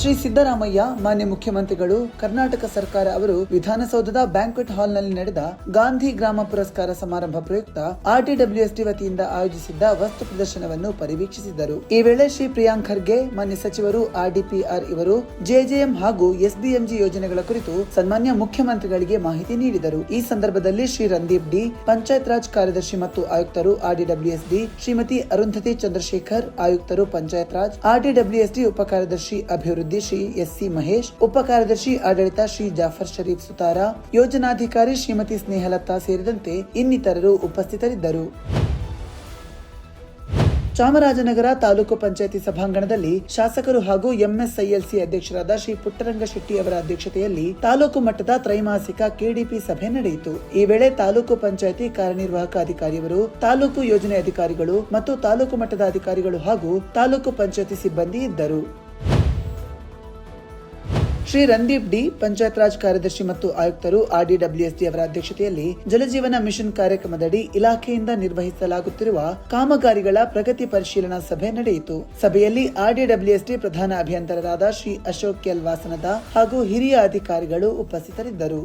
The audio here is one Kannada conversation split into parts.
ಶ್ರೀ ಸಿದ್ದರಾಮಯ್ಯ, ಮಾನ್ಯ ಮುಖ್ಯಮಂತ್ರಿಗಳು, ಕರ್ನಾಟಕ ಸರ್ಕಾರ ಅವರು ವಿಧಾನಸೌಧದ ಬ್ಯಾಂಕ್ವೆಟ್ ಹಾಲ್ನಲ್ಲಿ ನಡೆದ ಗಾಂಧಿ ಗ್ರಾಮ ಪುರಸ್ಕಾರ ಸಮಾರಂಭ ಪ್ರಯುಕ್ತ ಆರ್ಟಿಡಬ್ಲ್ಯೂಎಸ್ಡಿ ವತಿಯಿಂದ ಆಯೋಜಿಸಿದ್ದ ವಸ್ತು ಪ್ರದರ್ಶನವನ್ನು ಪರಿವೀಕ್ಷಿಸಿದರು. ಈ ವೇಳೆ ಶ್ರೀ ಪ್ರಿಯಾಂಕ್ ಖರ್ಗೆ, ಮಾನ್ಯ ಸಚಿವರು ಆರ್ಡಿಪಿಆರ್ ಇವರು ಜೆಜೆಎಂ ಹಾಗೂ ಎಸ್ಬಿಎಂಜಿ ಯೋಜನೆಗಳ ಕುರಿತು ಸನ್ಮಾನ್ಯ ಮುಖ್ಯಮಂತ್ರಿಗಳಿಗೆ ಮಾಹಿತಿ ನೀಡಿದರು. ಈ ಸಂದರ್ಭದಲ್ಲಿ ಶ್ರೀ ರಂದೀಪ್ ಡಿ ಪಂಚಾಯತ್ ರಾಜ್ ಕಾರ್ಯದರ್ಶಿ ಮತ್ತು ಆಯುಕ್ತರು ಆರ್ಡಿಡಬ್ಲ್ಯೂಎಸ್ಡಿ ಶ್ರೀಮತಿ ಅರುಂಧತಿ ಚಂದ್ರಶೇಖರ್, ಆಯುಕ್ತರು ಪಂಚಾಯತ್ ರಾಜ್ ಆರ್ಡಿಡಬ್ಲ್ಯೂಎಸ್ಡಿ ಉಪ ಕಾರ್ಯದರ್ಶಿ ಅಭಿವೃದ್ಧಿ ಶ್ರೀ ಎಸ್ ಸಿ ಮಹೇಶ್, ಉಪ ಕಾರ್ಯದರ್ಶಿ ಆಡಳಿತ ಶ್ರೀ ಜಾಫರ್ ಶರೀಫ್ ಸುತಾರ, ಯೋಜನಾಧಿಕಾರಿ ಶ್ರೀಮತಿ ಸ್ನೇಹಲತಾ ಸೇರಿದಂತೆ ಇನ್ನಿತರರು ಉಪಸ್ಥಿತರಿದ್ದರು. ಚಾಮರಾಜನಗರ ತಾಲೂಕು ಪಂಚಾಯತಿ ಸಭಾಂಗಣದಲ್ಲಿ ಶಾಸಕರು ಹಾಗೂ ಎಂಎಸ್ಐಎಲ್ಸಿ ಅಧ್ಯಕ್ಷರಾದ ಶ್ರೀ ಪುಟ್ಟರಂಗ ಶೆಟ್ಟಿ ಅವರ ಅಧ್ಯಕ್ಷತೆಯಲ್ಲಿ ತಾಲೂಕು ಮಟ್ಟದ ತ್ರೈಮಾಸಿಕ ಕೆಡಿಪಿ ಸಭೆ ನಡೆಯಿತು. ಈ ವೇಳೆ ತಾಲೂಕು ಪಂಚಾಯಿತಿ ಕಾರ್ಯನಿರ್ವಾಹಕ ಅಧಿಕಾರಿಯವರು, ತಾಲೂಕು ಯೋಜನೆ ಅಧಿಕಾರಿಗಳು ಮತ್ತು ತಾಲೂಕು ಮಟ್ಟದ ಅಧಿಕಾರಿಗಳು ಹಾಗೂ ತಾಲೂಕು ಪಂಚಾಯತಿ ಸಿಬ್ಬಂದಿ ಇದ್ದರು. ಶ್ರೀ ರಂದೀಪ್ ಡಿ, ಪಂಚಾಯತ್ ರಾಜ್ ಕಾರ್ಯದರ್ಶಿ ಮತ್ತು ಆಯುಕ್ತರು ಆರ್ಡಿಡಬ್ಲ್ಯೂಎಸ್ಡಿ ಅವರ ಅಧ್ಯಕ್ಷತೆಯಲ್ಲಿ ಜಲಜೀವನ ಮಿಷನ್ ಕಾರ್ಯಕ್ರಮದಡಿ ಇಲಾಖೆಯಿಂದ ನಿರ್ವಹಿಸಲಾಗುತ್ತಿರುವ ಕಾಮಗಾರಿಗಳ ಪ್ರಗತಿ ಪರಿಶೀಲನಾ ಸಭೆ ನಡೆಯಿತು. ಸಭೆಯಲ್ಲಿ ಆರ್ಡಿಡಬ್ಲ್ಯೂಎಸ್ಡಿ ಪ್ರಧಾನ ಅಭಿಯಂತರರಾದ ಶ್ರೀ ಅಶೋಕ್ ಎಲ್ ವಾಸನದ ಹಾಗೂ ಹಿರಿಯ ಅಧಿಕಾರಿಗಳು ಉಪಸ್ಥಿತರಿದ್ದರು.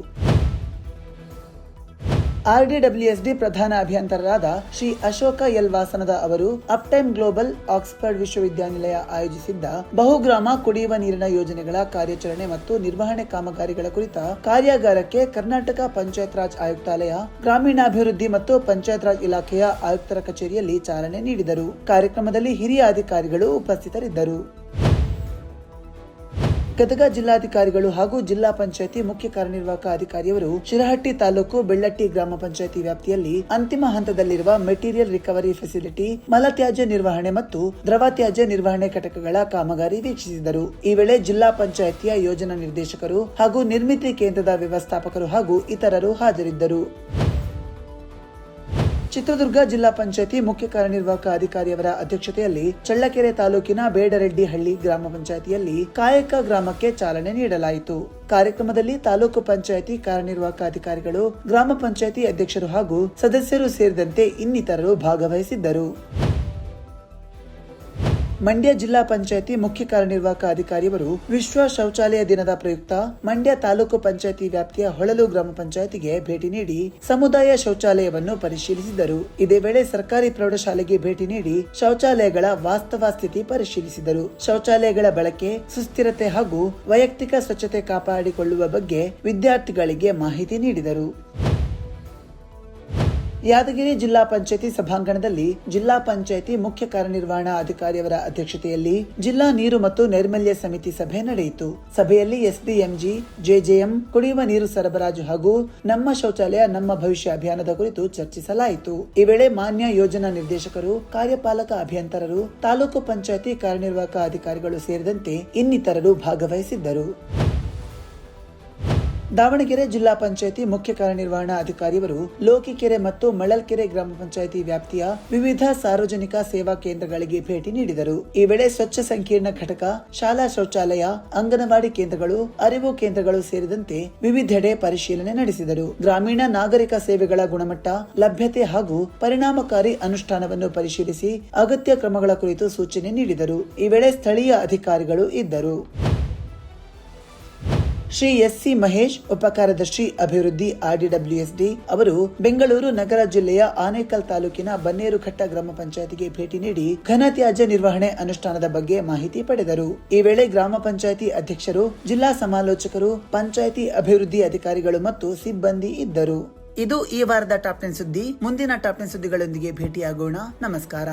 ಆರ್ಡಿಡಬ್ಲ್ಯೂಎಸ್ಡಿ ಪ್ರಧಾನ ಅಭಿಯಂತರರಾದ ಶ್ರೀ ಅಶೋಕ ಎಲ್ ವಾಸನದ ಅವರು ಅಪ್ಟೈಮ್ ಗ್ಲೋಬಲ್ ಆಕ್ಸ್ಫರ್ಡ್ ವಿಶ್ವವಿದ್ಯಾನಿಲಯ ಆಯೋಜಿಸಿದ್ದ ಬಹುಗ್ರಾಮ ಕುಡಿಯುವ ನೀರಿನ ಯೋಜನೆಗಳ ಕಾರ್ಯಾಚರಣೆ ಮತ್ತು ನಿರ್ವಹಣೆ ಕಾಮಗಾರಿಗಳ ಕುರಿತ ಕಾರ್ಯಾಗಾರಕ್ಕೆ ಕರ್ನಾಟಕ ಪಂಚಾಯತ್ ರಾಜ್ ಆಯುಕ್ತಾಲಯ, ಗ್ರಾಮೀಣಾಭಿವೃದ್ಧಿ ಮತ್ತು ಪಂಚಾಯತ್ ರಾಜ್ ಇಲಾಖೆಯ ಆಯುಕ್ತರ ಕಚೇರಿಯಲ್ಲಿ ಚಾಲನೆ ನೀಡಿದರು. ಕಾರ್ಯಕ್ರಮದಲ್ಲಿ ಹಿರಿಯ ಅಧಿಕಾರಿಗಳು ಉಪಸ್ಥಿತರಿದ್ದರು. ಗದಗ ಜಿಲ್ಲಾಧಿಕಾರಿಗಳು ಹಾಗೂ ಜಿಲ್ಲಾ ಪಂಚಾಯತಿ ಮುಖ್ಯ ಕಾರ್ಯನಿರ್ವಾಹಕ ಅಧಿಕಾರಿಯವರು ಶಿರಹಟ್ಟಿ ತಾಲೂಕು ಬೆಳ್ಳಟ್ಟಿ ಗ್ರಾಮ ಪಂಚಾಯತಿ ವ್ಯಾಪ್ತಿಯಲ್ಲಿ ಅಂತಿಮ ಹಂತದಲ್ಲಿರುವ ಮೆಟೀರಿಯಲ್ ರಿಕವರಿ ಫೆಸಿಲಿಟಿ, ಮಲತ್ಯಾಜ್ಯ ನಿರ್ವಹಣೆ ಮತ್ತು ದ್ರವ ತ್ಯಾಜ್ಯ ನಿರ್ವಹಣೆ ಘಟಕಗಳ ಕಾಮಗಾರಿ ವೀಕ್ಷಿಸಿದರು. ಈ ವೇಳೆ ಜಿಲ್ಲಾ ಪಂಚಾಯತಿಯ ಯೋಜನಾ ನಿರ್ದೇಶಕರು ಹಾಗೂ ನಿರ್ಮಿತಿ ಕೇಂದ್ರದ ವ್ಯವಸ್ಥಾಪಕರು ಹಾಗೂ ಇತರರು ಹಾಜರಿದ್ದರು. ಚಿತ್ರದುರ್ಗ ಜಿಲ್ಲಾ ಪಂಚಾಯತಿ ಮುಖ್ಯ ಕಾರ್ಯನಿರ್ವಾಹಕ ಅಧಿಕಾರಿಯವರ ಅಧ್ಯಕ್ಷತೆಯಲ್ಲಿ ಚಳ್ಳಕೆರೆ ತಾಲೂಕಿನ ಬೇಡರೆಡ್ಡಿಹಳ್ಳಿ ಗ್ರಾಮ ಪಂಚಾಯತಿಯಲ್ಲಿ ಕಾಯಕ ಗ್ರಾಮಕ್ಕೆ ಚಾಲನೆ ನೀಡಲಾಯಿತು. ಕಾರ್ಯಕ್ರಮದಲ್ಲಿ ತಾಲೂಕು ಪಂಚಾಯತಿ ಕಾರ್ಯನಿರ್ವಾಹಕ ಅಧಿಕಾರಿಗಳು, ಗ್ರಾಮ ಪಂಚಾಯತಿ ಅಧ್ಯಕ್ಷರು ಹಾಗೂ ಸದಸ್ಯರು ಸೇರಿದಂತೆ ಇನ್ನಿತರರು ಭಾಗವಹಿಸಿದ್ದರು. ಮಂಡ್ಯ ಜಿಲ್ಲಾ ಪಂಚಾಯತಿ ಮುಖ್ಯ ಕಾರ್ಯನಿರ್ವಾಹಕ ಅಧಿಕಾರಿಯವರು ವಿಶ್ವ ಶೌಚಾಲಯ ದಿನದ ಪ್ರಯುಕ್ತ ಮಂಡ್ಯ ತಾಲೂಕು ಪಂಚಾಯತಿ ವ್ಯಾಪ್ತಿಯ ಹೊಳಲು ಗ್ರಾಮ ಪಂಚಾಯತಿಗೆ ಭೇಟಿ ನೀಡಿ ಸಮುದಾಯ ಶೌಚಾಲಯವನ್ನು ಪರಿಶೀಲಿಸಿದರು. ಇದೇ ವೇಳೆ ಸರ್ಕಾರಿ ಪ್ರೌಢಶಾಲೆಗೆ ಭೇಟಿ ನೀಡಿ ಶೌಚಾಲಯಗಳ ವಾಸ್ತವ ಸ್ಥಿತಿ ಪರಿಶೀಲಿಸಿದರು. ಶೌಚಾಲಯಗಳ ಬಳಕೆ, ಸುಸ್ಥಿರತೆ ಹಾಗೂ ವೈಯಕ್ತಿಕ ಸ್ವಚ್ಛತೆ ಕಾಪಾಡಿಕೊಳ್ಳುವ ಬಗ್ಗೆ ವಿದ್ಯಾರ್ಥಿಗಳಿಗೆ ಮಾಹಿತಿ ನೀಡಿದರು. ಯಾದಗಿರಿ ಜಿಲ್ಲಾ ಪಂಚಾಯತಿ ಸಭಾಂಗಣದಲ್ಲಿ ಜಿಲ್ಲಾ ಪಂಚಾಯತಿ ಮುಖ್ಯ ಕಾರ್ಯನಿರ್ವಹಣಾ ಅಧಿಕಾರಿಯವರ ಅಧ್ಯಕ್ಷತೆಯಲ್ಲಿ ಜಿಲ್ಲಾ ನೀರು ಮತ್ತು ನೈರ್ಮಲ್ಯ ಸಮಿತಿ ಸಭೆ ನಡೆಯಿತು. ಸಭೆಯಲ್ಲಿ ಎಸ್ಬಿಎಂಜಿ ಜೆಜೆಎಂ, ಕುಡಿಯುವ ನೀರು ಸರಬರಾಜು ಹಾಗೂ ನಮ್ಮ ಶೌಚಾಲಯ, ನಮ್ಮ ಭವಿಷ್ಯ ಅಭಿಯಾನದ ಕುರಿತು ಚರ್ಚಿಸಲಾಯಿತು. ಈ ವೇಳೆ ಮಾನ್ಯ ಯೋಜನಾ ನಿರ್ದೇಶಕರು, ಕಾರ್ಯಪಾಲಕ ಅಭಿಯಂತರರು, ತಾಲೂಕು ಪಂಚಾಯತಿ ಕಾರ್ಯನಿರ್ವಾಹಕ ಅಧಿಕಾರಿಗಳು ಸೇರಿದಂತೆ ಇನ್ನಿತರರು ಭಾಗವಹಿಸಿದ್ದರು. ದಾವಣಗೆರೆ ಜಿಲ್ಲಾ ಪಂಚಾಯಿತಿ ಮುಖ್ಯ ಕಾರ್ಯನಿರ್ವಹಣಾ ಅಧಿಕಾರಿಯವರು ಲೋಕಿಕೆರೆ ಮತ್ತು ಮಳಲ್ಕೆರೆ ಗ್ರಾಮ ಪಂಚಾಯಿತಿ ವ್ಯಾಪ್ತಿಯ ವಿವಿಧ ಸಾರ್ವಜನಿಕ ಸೇವಾ ಕೇಂದ್ರಗಳಿಗೆ ಭೇಟಿ ನೀಡಿದರು. ಈ ವೇಳೆ ಸ್ವಚ್ಛ ಸಂಕೀರ್ಣ ಘಟಕ, ಶಾಲಾ ಶೌಚಾಲಯ, ಅಂಗನವಾಡಿ ಕೇಂದ್ರಗಳು, ಅರಿವು ಕೇಂದ್ರಗಳು ಸೇರಿದಂತೆ ವಿವಿಧೆಡೆ ಪರಿಶೀಲನೆ ನಡೆಸಿದರು. ಗ್ರಾಮೀಣ ನಾಗರಿಕ ಸೇವೆಗಳ ಗುಣಮಟ್ಟ, ಲಭ್ಯತೆ ಹಾಗೂ ಪರಿಣಾಮಕಾರಿ ಅನುಷ್ಠಾನವನ್ನು ಪರಿಶೀಲಿಸಿ ಅಗತ್ಯ ಕ್ರಮಗಳ ಕುರಿತು ಸೂಚನೆ ನೀಡಿದರು. ಈ ವೇಳೆ ಸ್ಥಳೀಯ ಅಧಿಕಾರಿಗಳು ಇದ್ದರು. ಶ್ರೀ ಎಸ್ ಸಿ ಮಹೇಶ್ ಉಪ ಕಾರ್ಯದರ್ಶಿ ಅಭಿವೃದ್ಧಿ ಆರ್ಡಿಡಬ್ಲ್ಯೂಎಸ್ಡಿ ಅವರು ಬೆಂಗಳೂರು ನಗರ ಜಿಲ್ಲೆಯ ಆನೇಕಲ್ ತಾಲೂಕಿನ ಬನ್ನೇರುಘಟ್ಟ ಗ್ರಾಮ ಪಂಚಾಯತಿಗೆ ಭೇಟಿ ನೀಡಿ ಘನತ್ಯಾಜ್ಯ ನಿರ್ವಹಣೆ ಅನುಷ್ಠಾನದ ಬಗ್ಗೆ ಮಾಹಿತಿ ಪಡೆದರು. ಈ ವೇಳೆ ಗ್ರಾಮ ಪಂಚಾಯತಿ ಅಧ್ಯಕ್ಷರು, ಜಿಲ್ಲಾ ಸಮಾಲೋಚಕರು, ಪಂಚಾಯತಿ ಅಭಿವೃದ್ಧಿ ಅಧಿಕಾರಿಗಳು ಮತ್ತು ಸಿಬ್ಬಂದಿ ಇದ್ದರು. ಇದು ಈ ವಾರದ ಟಾಪ್ ಟೆನ್ ಸುದ್ದಿ. ಮುಂದಿನ ಟಾಪ್ ಟೆನ್ ಸುದ್ದಿಗಳೊಂದಿಗೆ ಭೇಟಿಯಾಗೋಣ. ನಮಸ್ಕಾರ.